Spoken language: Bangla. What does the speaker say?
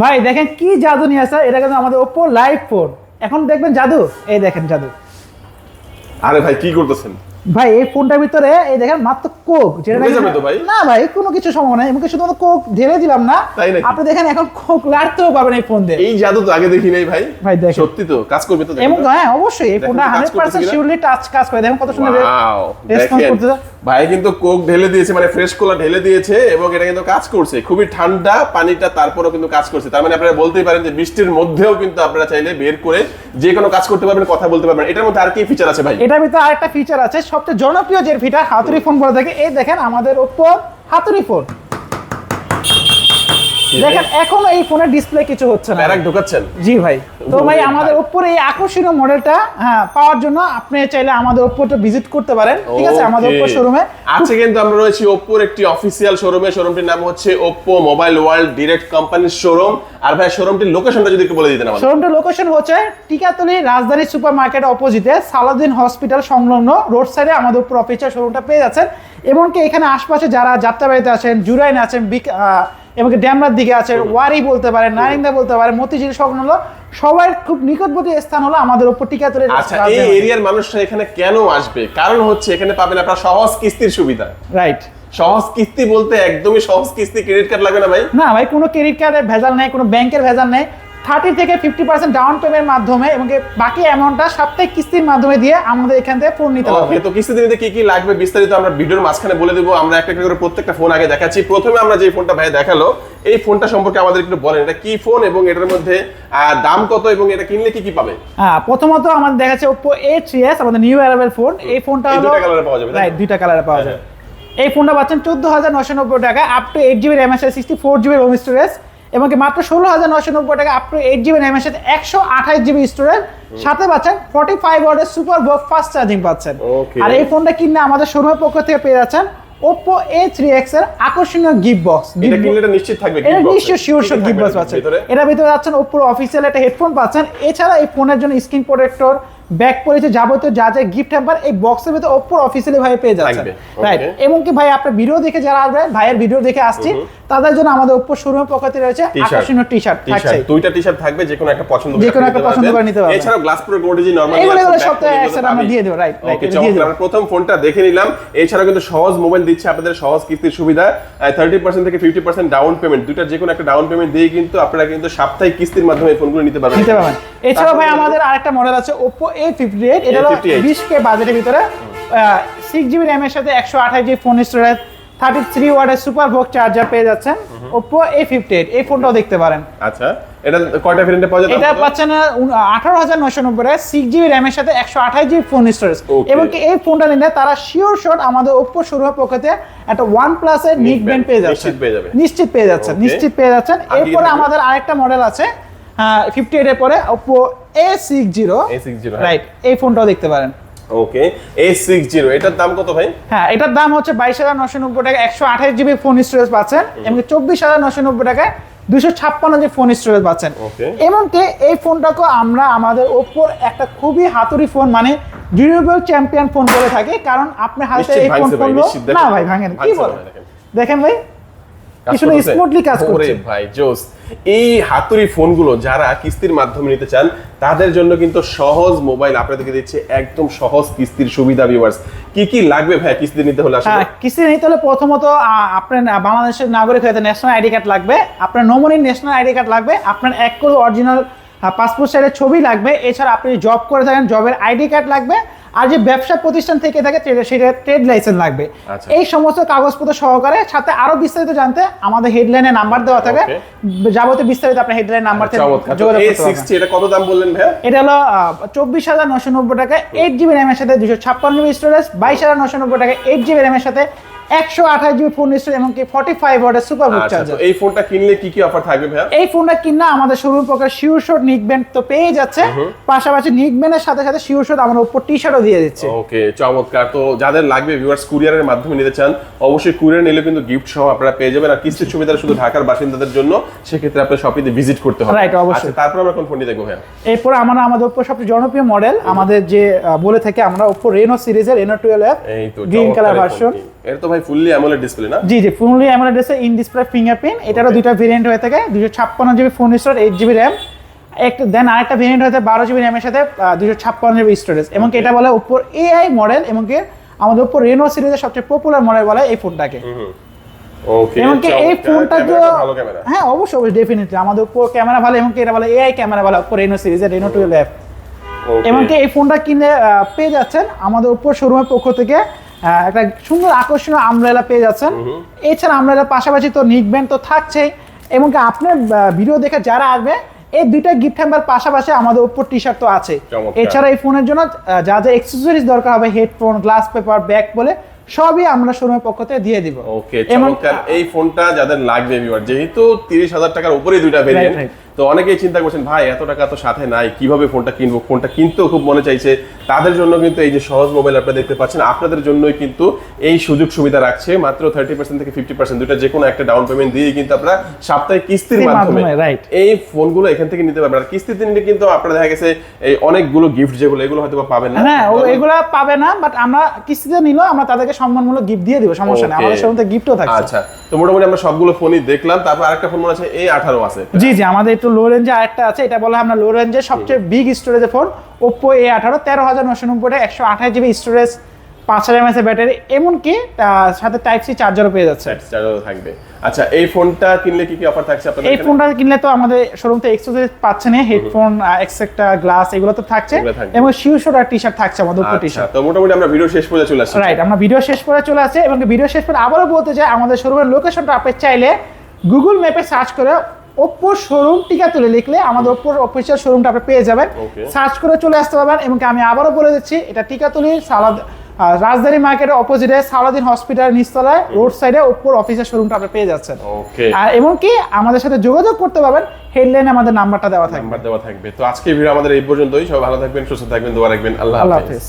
ভাই, দেখেন কি জাদু নিয়ে আসা, এটা কিন্তু আমাদের ওপো লাইভ ফোন এখন দেখবেন জাদু, এই দেখেন জাদু। আরে ভাই, কি করতেছেন? ভাই এই ফোনটার ভিতরে এই দেখেন মাত্র কোক যেটা ভাই? না ভাই কোনো কিছু সম্ভব নাই এমনকি শুধুমাত্র কোক ঢেলে দিলাম না আপনি দেখেন এখন কোক লাড়তেও পারবেন এই ফোন দিয়ে। এই জাদু তো আগে দেখি নাই ভাই। ভাই দেখেন। সত্যি তো কাজ করবে তো দেখেন এবং হ্যাঁ অবশ্যই এই ফোনটা তো কাজ হান্ড্রেড করতেছে পার্সেন্ট কিনা? শিওরলি টাচ কাজ করে। দেখেন কত সুন্দর রেসপন্স দেখেন। ভাই কিন্তু কোক ঢেলে দিয়েছে মানে ফ্রেশ কোলা ঢেলে দিয়েছে এবং এটা কিন্তু কাজ করছে। খুবই ঠান্ডা পানিটা তারপরেও কিন্তু কাজ করছে। তার মানে আপনারা বলতেই পারেন যে বৃষ্টির মধ্যেও কিন্তু আপনারা চাইলে বের করে যে কোনো কাজ করতে পারবেন কথা বলতে পারবেন। এটার মধ্যে আর কি ফিচার আছে ভাই? এটার ভিতরে আরেকটা ফিচার আছে সবচেয়ে জনপ্রিয় যে ফিটার হাতুড়ি ফোন বলে থাকে এই দেখেন আমাদের ওপো হাতুড়ি ফোন দেখেন এখনও এই ফোনের ডিসপ্লে কিছু হচ্ছে না। প্যারাক ঢোকাচ্ছেন? জি ভাই। তো ভাই আমাদের। ওপ্পোর এই আকর্ষণীয় মডেলটা হ্যাঁ পাওয়ার জন্য আপনি চাইলে আমাদের ওপ্পোটা ভিজিট করতে পারেন। ঠিক আছে? আমাদের. ওপ্পো শোরুমে আজকে কিন্তু আমরা রয়েছি ওপ্পোর একটি অফিসিয়াল শোরুমে শোরুমটির নাম হচ্ছে ওপ্পো মোবাইল ওয়ার্ল্ড ডিরেক্ট কোম্পানির শোরুম আর ভাই শোরুমটির লোকেশনটা যদি একটু বলে দিতেন আমাদের। শোরুমটার লোকেশন হচ্ছে টিকাতলি রাজধানী সুপার মার্কেট অপোজিটে সালাউদ্দিন হসপিটাল সংলগ্ন রোড সাইডে আমাদের উপর অফিসিয়াল শোরুমটা পেয়ে যাচ্ছেন। এমনকি এখানে আশপাশে যারা যাত্রাবাড়িতে আছেন জুরাইন আছেন বিক এবং ড্যামরার দিকে আছে ওয়ারি বলতে পারে নারিন্দা বলতে পারে মতিঝিল সংলগ্ন সবার খুব নিকটবর্তী স্থান হলো আমাদের উপর টিকাতলি আচ্ছা এই এরিয়ার মানুষরা এখানে কেন আসবে? কারণ হচ্ছে এখানে পাবেন আপনারা সহজ কিস্তির সুবিধা। রাইট সহজ কিস্তি বলতে একদমই সহজ কিস্তি ক্রেডিট কার্ড লাগবে না ভাই? না ভাই কোনো ক্রেডিট কার্ডের ভেজাল নাই কোনো ব্যাংকের ভেজাল নেই। থার্টি থেকে ফিফটি পার্সেন্ট ডাউন পেমেন্টের মাধ্যমে এবং বাকি অ্যামাউন্টটা সাপ্তাহিক কিস্তির মাধ্যমে দিয়ে আমাদের এখান থেকে ফোন নিতে পারবে। তো কিস্তি দিতে কি কি লাগবে বিস্তারিত আমরা ভিডিওর মাঝখানে বলে দেবো। আমরা একটা একটা করে প্রত্যেকটা ফোন আগে দেখাচ্ছি। প্রথমে আমরা যে ফোনটা ভাই দেখাল এই ফোনটা সম্পর্কে আমাদের একটু বলেন। এটা কি ফোন এবং এটার মধ্যে দাম কত এবং এটা কিনলে কি কি পাবে? হ্যাঁ প্রথমত আমাদের দেখাচ্ছে ওপো এ থ্রি এস আমাদের নিউ অ্যারাইভেল ফোন এই ফোনটা হলো দুইটা কালারে পাওয়া যাবে? রাইট দুইটা কালারে পাওয়া যাবে। এই ফোনটা পাচ্ছেন চোদ্দ হাজার নশো নব্বই টাকা up to eight GB RAM আছে sixty four GB ROM storage এবং মাত্র ষোলো হাজার নশো নব্বই টাকা up to eight GB RAM আছে একশো আঠাশ জিবি স্টোরেজ সাথে পাচ্ছেন ফর্টি ফাইভ ওয়ার্ডের সুপার বক ফাস্ট চার্জিং পাচ্ছেন। আর এই ফোনটা কিনলে আমাদের শোরুমের পক্ষ থেকে পেয়ে যাচ্ছেন থ্রি এক্সের আকর্ষণীয় গিফট বক্স এটা কিনলে এটা নিশ্চিত থাকবে এটা নিশ্চয় শিওর শিওর গিফট বক্স পাচ্ছেন ভিতরে? এটার ভিতরে একটা হেডফোন পাচ্ছেন। এছাড়া এই ফোনের জন্য স্ক্রিন প্রোটেক্টর ব্যাক পলিসি যাবতীয় যা যা গিফট হ্যাম্পার এই বক্সের ভিতরে ওপোর অফিসিয়ালি ভাই পেয়ে যাচ্ছেন রাইট এবং কি ভাই আপনার ভিডিও দেখে যারা আসবেন ভাইয়ের ভিডিও দেখে আসছি তাদের জন্য আমাদের ওপো শোরুমের পক্ষ থেকে রয়েছে আকর্ষণীয় টি শার্ট থাকছে দুইটা টি-শার্ট থাকবে যে কোনো একটা পছন্দ যে কোনো একটা পছন্দ করে নিতে পারবেন। এছাড়াও গ্লাস প্রো গোল্ড যে নরমালি এগুলো এগুলো সপ্তাহে একসাথে আমরা দিয়ে দেবো, right, ওকে। আমরা প্রথম ফোনটা দেখে নিলাম এছাড়াও কিন্তু সহজ মোবাইল দিচ্ছে আপনাদের সহজ কিস্তির সুবিধা থার্টি পার্সেন্ট থেকে ফিফটি পার্সেন্ট ডাউন পেমেন্ট দুইটা যে কোনো একটা ডাউন পেমেন্ট দিয়ে কিন্তু আপনারা কিন্তু সাপ্তাহিক কিস্তির মাধ্যমে ফোনগুলো নিতে পারবেন। নিতে পারবেন। এছাড়াও ভাই আমাদের আরেকটা মডেল আছে ওপো এ ফিফটি এইট এটা হলো বিশ কে বাজেটের ভিতরে। সিক্স জিবি র্যামের সাথে একশো আঠাশ GB phone storage thirty three super charger পেয়ে যাচ্ছেন। ওপো এ ফিফটি এইট এই ফোনটাও দেখতে পারেন। আচ্ছা এটা কয়টা ভেরিয়েন্টে পাওয়া যাবে এটা পাচ্ছেন আঠারো হাজার নশো নব্বই টাকা সিক্স জিবি র্যামের সাথে একশো আঠাশ জিবি ফোন স্টোরেজ এবং কি এই ফোনটা নিলে তারা শিওর শট আমাদের পক্ষতে একটা এর নিক Band, ব্যান্ড পেয়ে যাচ্ছেন নিশ্চিত পেয়ে। নিশ্চিত পেয়ে যাচ্ছেন এরপরে আমাদের আরেকটা মডেল আছে ফিফটি এইট এর পরে এ সিক্স জিরো A60 রাইট এই ফোনটাও দেখতে পারেন। ওকে এ সিক্স জিরো এটার দাম কত ভাই? হ্যাঁ এটার দাম হচ্ছে বাইশ হাজার নশো নব্বই টাকা একশো আঠাশ জিবি ফোন স্টোরেজ পাচ্ছেন এবং চব্বিশ হাজার নশো নব্বই টাকায় দুশো ছাপ্পান্ন জিবি ফোন স্টোরেজ পাচ্ছেন। এমনকি এই ফোনটাকে আমরা আমাদের ওপোর একটা খুবই হাতুড়ি ফোন মানে ডিউরেবল চ্যাম্পিয়ন ফোন বলে থাকি কারণ আপনি হাতে এই ফোন। না ভাই ভাঙেন। কি বলেন। দেখেন ভাই স্মুথলি কাজ করছে। ভাই জোস। এই হাতুড়ি ফোনগুলো যারা কিস্তির মাধ্যমে নিতে চান তাদের জন্য কিন্তু সহজ মোবাইল আপনাদেরকে দিচ্ছে একদম সহজ কিস্তির সুবিধা ভিউয়ার্স কি কি লাগবে ভাই কিস্তি নিতে হলে আসলে? হ্যাঁ কিস্তি নিতে হলে প্রথমত আপনার বাংলাদেশের নাগরিক হয়ে ন্যাশনাল আইডি কার্ড লাগবে আপনার নমনির ন্যাশনাল আইডি কার্ড লাগবে আপনার এক করে অরিজিনাল পাসপোর্ট সাইজের ছবি লাগবে এছাড়া আপনি জব করে থাকেন জবের আইডি কার্ড লাগবে আর যে ব্যবসা প্রতিষ্ঠান থেকে থাকে সেটা ট্রেড লাইসেন্স লাগবে। আচ্ছা। এই সমস্ত কাগজপত্র সহকারে সাথে আরও বিস্তারিত জানতে আমাদের হেডলাইনে নাম্বার দেওয়া থাকে। যাবতীয় বিস্তারিত আপনার হেডলাইন নাম্বার থেকে যোগাযোগ করতে এটা কত দাম বললেন ভাই এটা হলো চব্বিশ হাজার নশো নব্বই টাকা এইট জিবি র্যামের সাথে দুশো ছাপ্পান্ন জিবি স্টোরেজ বাইশ হাজার নশো নব্বই টাকা এইট জিবি র্যামের সাথে একশো আঠাশ জিবি ফোন স্টোরেজ এমনকি ফর্টি ফাইভ ওয়াটের সুপার বুক চার্জার এই ফোনটা কিনলে কি কি অফার থাকবে ভাইয়া? এই ফোনটা কিনা আমাদের শোরুম প্রকার শিওর শট নিক তো পেয়ে যাচ্ছে। পাশাপাশি নিক ব্যান্ডের সাথে সাথে শিওর শট আমরা উপর টি শার্টও দিয়ে দিচ্ছে। ওকে চমৎকার। তো যাদের লাগবে ভিউয়ার্স কুরিয়ারের মাধ্যমে নিতে চান অবশ্যই কুরিয়ার নিলে কিন্তু গিফট সহ আপনারা পেয়ে যাবেন। আর কিস্তির সুবিধা শুধু ঢাকার বাসিন্দাদের জন্য সেক্ষেত্রে আপনার শপিতে ভিজিট করতে হবে। Right, অবশ্যই। আচ্ছা তারপর আমরা কোন ফোনটি দেখব ভাইয়া? এরপর আমরা আমাদের উপর সবচেয়ে জনপ্রিয় মডেল আমাদের যে বলে থাকি আমরা ওপো রেনো সিরিজের Reno twelve green colour version. এটা তো ভাই ফুললি অ্যামোলেড ডিসপ্লে না? জি জি ফুললি অ্যামোলেড এসে ইন ডিসপ্লে ফিঙ্গারপ্রিন্ট এটারও দুইটা ভেরিয়েন্ট হয়ে থাকে দুশো ছাপ্পান্ন GB phone store eight GB RAM একটা দেন আরেকটা ভেরিয়েন্ট হয়ে থাকে বারো জিবি র্যামের সাথে দুশো ছাপ্পান্ন জিবি স্টোরেজ এবং এটা বলে ওপর এআই মডেল এবং আমাদের ওপর রেনো সিরিজের সবচেয়ে পপুলার মডেল বলে এই ফোনটাকে ওকে এই ফোনটা তো হ্যাঁ অবশ্যই অবশ্যই ডেফিনেটলি আমাদের উপর ক্যামেরা ভালো এবং এটা বলে এআই ক্যামেরা ভালো উপর রেনো সিরিজের রেনো টুয়েলভ এবং এই ফোনটা কিনে পেয়ে যাচ্ছেন আমাদের উপর শোরুমের পক্ষ থেকে একটা সুন্দর আকর্ষণীয় আমব্রেলা পেয়ে যাচ্ছেন। এছাড়া আমব্রেলার পাশাপাশি তো নিক ব্যান্ড তো থাকছেই। এবং আপনার ভিডিও দেখে যারা আসবে এই দুইটা গিফট হ্যাম্বার পাশাপাশি আমাদের উপর টি শার্ট তো আছে। এছাড়া এই ফোনের জন্য যা যা এক্সেসরিজ দরকার হবে হেডফোন গ্লাস পেপার ব্যাগ বলে সবই আমরা শোরুমের পক্ষ থেকে দিয়ে দিব। ওকে চমৎকার। এই ফোনটা যাদের লাগবে ভিউয়ার যেহেতু তিরিশ হাজার টাকার উপরে দুইটা ভেরিয়েন্ট. তো অনেকেই চিন্তা করছেন ভাই এত টাকা তো সাথে নাই কীভাবে ফোনটা কিনবো? ফোনটা কিনতেও খুব মনে চাইছে। তাদের জন্য কিন্তু এই যে সহজ মোবাইল আপনারা দেখতে পাচ্ছেন আপনাদের জন্যই কিন্তু এই সুযোগ সুবিধা রাখছে। মাত্র থার্টি পার্সেন্ট থেকে ফিফটি পার্সেন্ট দুটা যে কোনো একটা ডাউন পেমেন্ট দিয়ে কিন্তু আপনারা সাপ্তাহিক কিস্তির মাধ্যমে এই ফোনগুলো এখান থেকে নিতে পারবেন। আর কিস্তিতে নিলে কিন্তু আপনারা দেখা গেছে এই অনেকগুলো গিফট যেগুলো এগুলো হয়তো বা পাবেন না। হ্যাঁ এগুলা পাবে না বাট আমরা কিস্তিতে নিলেও আমরা তাদেরকে সম্মানমূলক গিফট দিয়ে দিব সমস্যা নেই। আমাদের শোরুমে গিফটও থাকছে। আচ্ছা তো মোটামুটি আমরা সবগুলো ফোনই দেখলাম তারপর আরেকটা ফোন মনে আছে এই আঠারো আছে। জি জি আমাদের একটু লো রেঞ্জে আরেকটা আছে এটা বলে আমরা লো রেঞ্জের সবচেয়ে বিগ স্টোরেজের ফোন ওপো এ আঠারো তেরো হাজার নশো নব্বই একশো আঠাশ জিবি স্টোরেজ পাঁচ হাজার এমএস ব্যাটারি এমনকি তার সাথে টাইপ সি চার্জারও পেয়ে যাচ্ছে। চার্জারও থাকবে। আচ্ছা এই ফোনটা কিনলে কি কি অফার থাকছে আপনাদের এই ফোনটা কিনলে তো আমাদের শোরুম থেকে এক্সেসরিজ পাচ্ছেন হেডফোন এক্সেট্রা গ্লাস এগুলো তো থাকছে। এবং শিউশোর আর টি শার্ট থাকছে আমাদের উপর টি আচ্ছা তো মোটামুটি আমরা ভিডিও শেষ পর্যন্ত চলে আসছি। রাইট আমরা ভিডিও শেষ করে চলে আসছে এবং ভিডিও শেষ করে আবারও বলতে চাই আমাদের শোরুমের লোকেশনটা আপনি চাইলে গুগল ম্যাপে সার্চ করে ওপ্পো শোরুম টিকা তুলে লিখলে আমাদের ওপ্পোর অফিসিয়াল শোরুমটা আপনি পেয়ে যাবেন। সার্চ করে চলে আসতে পারবেন এবং আমি আবারও বলে দিচ্ছি এটা টিকাতুলির সালাদ আহ, রাজধানী মার্কেটের অপোজিটে সালাদিন হসপিটাল নিচতলায় রোড সাইডে ওপ্পোর অফিসের শোরুমটা আপনি পেয়ে যাচ্ছেন। ওকে আর এমনকি আমাদের সাথে যোগাযোগ করতে পারবেন হেডলাইনে আমাদের নাম্বারটা দেওয়া থাকবে। নাম্বার দেওয়া থাকবে। তো আজকে ভিডিও আমাদের এই পর্যন্তই। সবাই ভালো থাকবেন সুস্থ থাকবেন দোয়া রাখবেন। আল্লাহ হাফেজ।